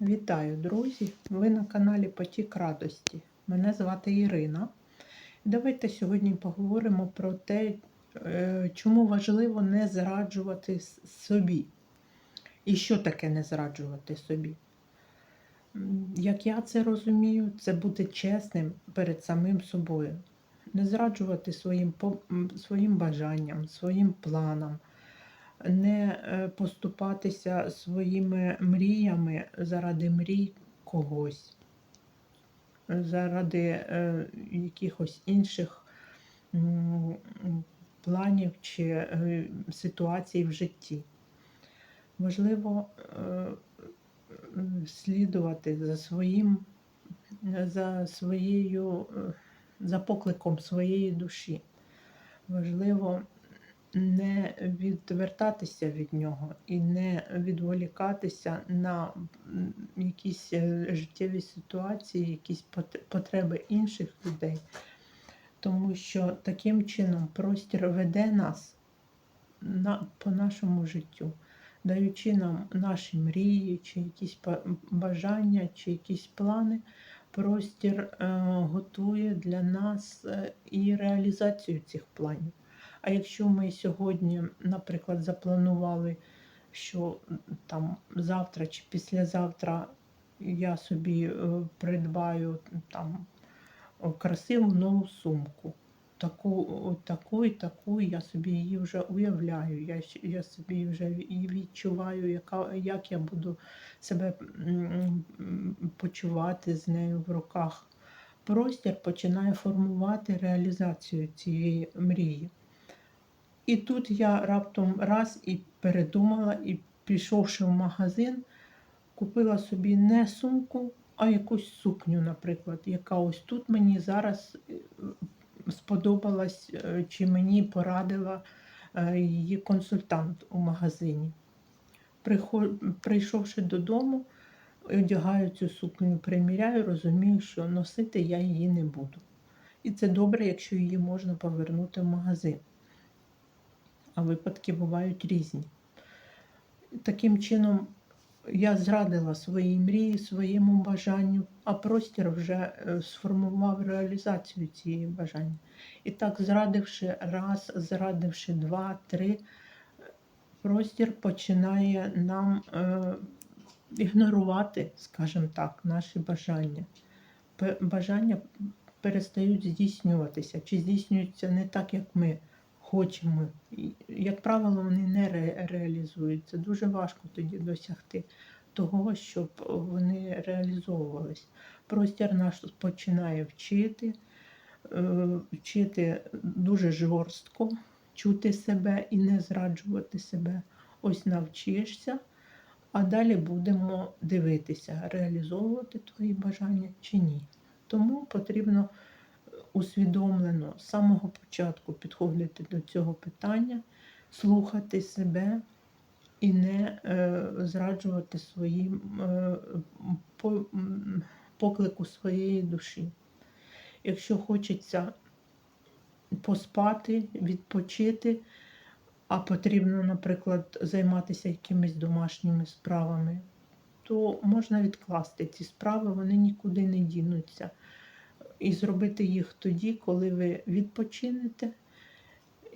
Вітаю, друзі! Ви на каналі Потік Радості. Мене звати Ірина. Давайте сьогодні поговоримо про те, е, чому важливо не зраджувати собі. І що таке не зраджувати собі. Як я це розумію, це бути чесним перед самим собою. Не зраджувати своїм, своїм бажанням, своїм планам, не е, поступатися своїми мріями заради мрій когось, заради е, якихось інших планів чи е, ситуацій в житті. Важливо слідувати за своїм, за своєю, за покликом своєї душі. Важливо не відвертатися від нього і не відволікатися на якісь е, життєві ситуації, якісь потреби інших людей, тому що таким чином простір веде нас на, по нашому життю, даючи нам наші мрії, чи якісь бажання, чи якісь плани. Простір е, готує для нас е, і реалізацію цих планів. А якщо ми сьогодні, наприклад, запланували, що там завтра чи післязавтра я собі е, придбаю там красиву нову сумку, таку, таку і таку, я собі її вже уявляю, я, я собі вже відчуваю, яка, як я буду себе почувати з нею в руках. Простір починає формувати реалізацію цієї мрії. І тут я раптом раз і передумала, і пішовши в магазин, купила собі не сумку, а якусь сукню, наприклад, яка ось тут мені зараз е, сподобалась, е, чи мені порадила е, її консультант у магазині. Прийшовши додому, одягаю цю сукню, приміряю, розумію, що носити я її не буду. І це добре, якщо її можна повернути в магазин а випадки бувають різні. Таким чином, я зрадила свої мрії, своєму бажанню, а простір вже е, сформував реалізацію цієї бажання. І так, зрадивши раз, зрадивши два, три, простір починає нам е, ігнорувати, скажімо так, наші бажання. Бажання перестають здійснюватися, чи здійснюються не так, як ми хочемо. Як правило, вони не ре- реалізуються. Дуже важко тоді досягти того, щоб вони реалізовувались. Простір наш починає вчити, е, вчити дуже жорстко, чути себе і не зраджувати себе. Ось навчишся, а далі будемо дивитися, реалізовувати твої бажання чи ні. Тому потрібно усвідомлено з самого початку підходити до цього питання, слухати себе і не е, зраджувати своїм е, по, поклику своєї душі. Якщо хочеться поспати, відпочити, а потрібно, наприклад, займатися якимись домашніми справами, то можна відкласти ці справи, вони нікуди не дінуться і зробити їх тоді, коли ви відпочинете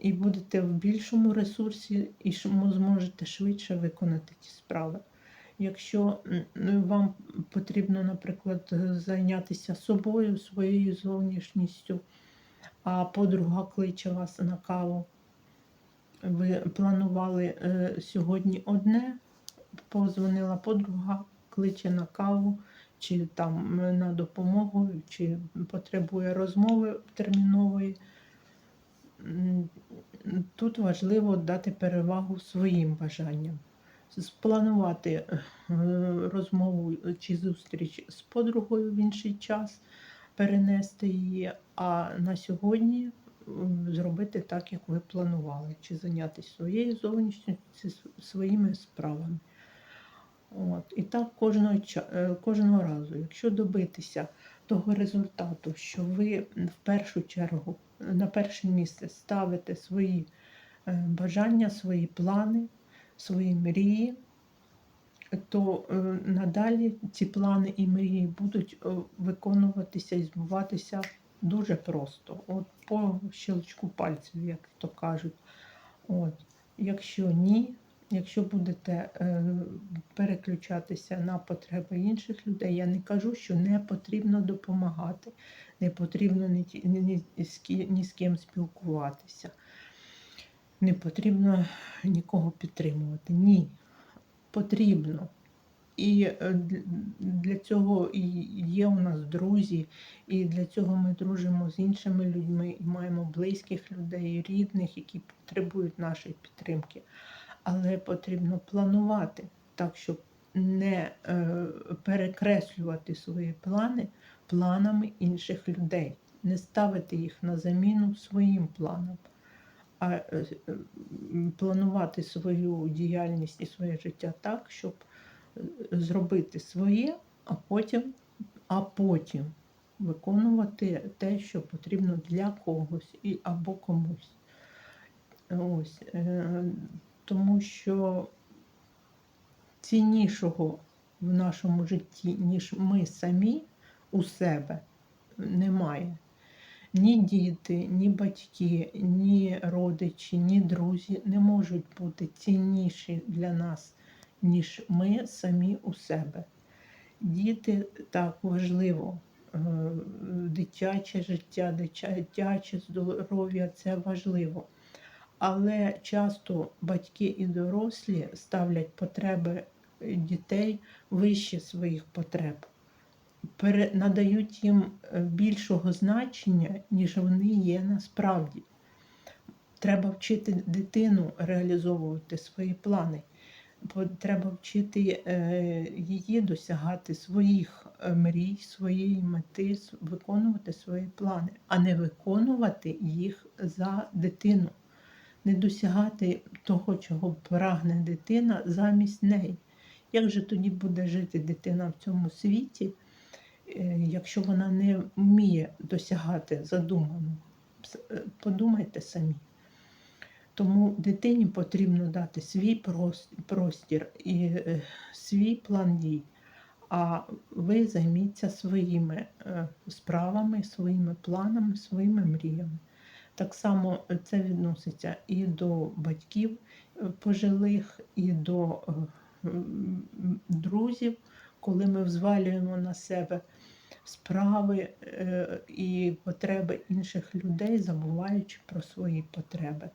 і будете в більшому ресурсі, і зможете швидше виконати ті справи. Якщо ну, вам потрібно, наприклад, зайнятися собою, своєю зовнішністю, а подруга кличе вас на каву, ви планували е, сьогодні одне, позвонила подруга, кличе на каву, чи там на допомогу, чи потребує розмови термінової. Тут важливо дати перевагу своїм бажанням, спланувати е, розмову чи зустріч з подругою в інший час, перенести її, а на сьогодні зробити так, як ви планували, чи зайнятися своєю зовнішністю, своїми справами. От. І так кожного, е, кожного разу, якщо добитися того результату, що ви в першу чергу на перше місце ставите свої е, бажання, свої плани, свої мрії, то е, надалі ці плани і мрії будуть виконуватися і збуватися дуже просто. От по щелчку пальців, як то кажуть. От. Якщо ні, якщо будете е, переключатися на потреби інших людей, я не кажу, що не потрібно допомагати, не потрібно ні, ні, ні, ні з ким спілкуватися, не потрібно нікого підтримувати. Ні, потрібно. І е, для цього і є у нас друзі, і для цього ми дружимо з іншими людьми, і маємо близьких людей, рідних, які потребують нашої підтримки. Але потрібно планувати так, щоб не е, перекреслювати свої плани планами інших людей, не ставити їх на заміну своїм планам, а е, е, планувати свою діяльність і своє життя так, щоб зробити своє, а потім, а потім виконувати те, що потрібно для когось і або комусь. Ось, тому що ціннішого в нашому житті, ніж ми самі у себе, немає. Ні діти, ні батьки, ні родичі, ні друзі не можуть бути цінніші для нас, ніж ми самі у себе. Діти так важливо. е, Дитяче життя, дитяче здоров'я це важливо. Але часто батьки і дорослі ставлять потреби дітей вище своїх потреб, надають їм е, більшого значення, ніж вони є насправді. Треба вчити дитину реалізовувати свої плани. Треба вчити е, її досягати своїх е, мрій, своєї мети, виконувати свої плани, а не виконувати їх за дитину не досягати того, чого прагне дитина замість неї. Як же тоді буде жити дитина в цьому світі, е, якщо вона не вміє досягати задуманого? Е, Подумайте самі. Тому дитині потрібно дати свій простір і е, свій план дій. А ви займіться своїми справами, своїми планами, своїми мріями. Так само це відноситься і до батьків е, пожилих, і до е, друзів, коли ми взвалюємо на себе справи е, і потреби інших людей, забуваючи про свої потреби.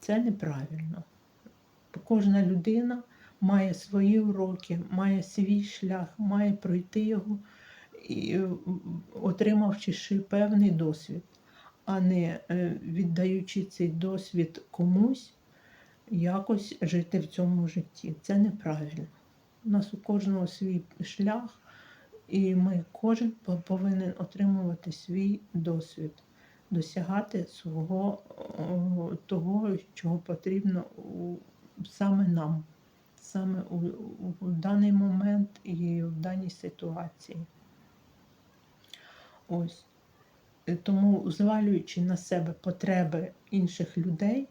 Це неправильно. Кожна людина має свої уроки, має свій шлях, має пройти його, е, отримавши певний досвід а не е, віддаючи цей досвід комусь, якось жити в цьому житті. Це неправильно. У нас у кожного свій шлях, і ми кожен повинен отримувати свій досвід, досягати свого того, чого потрібно саме нам, саме у, у, у даний момент і в даній ситуації. Ось. Е, Тому, звалюючи на себе потреби інших людей,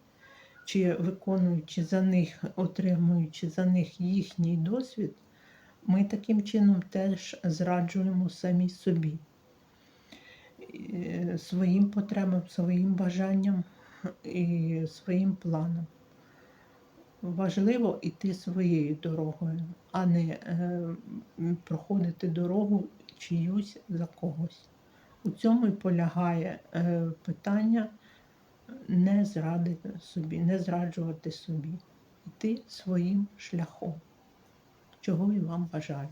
чи виконуючи за них, отримуючи за них їхній досвід, ми таким чином теж зраджуємо самі собі, Е, своїм потребам, своїм бажанням і своїм планом. Важливо йти своєю дорогою, а не е, проходити дорогу чиюсь за когось. У цьому і полягає е, питання не зрадити собі, не зраджувати собі, йти своїм шляхом, чого і вам бажаю.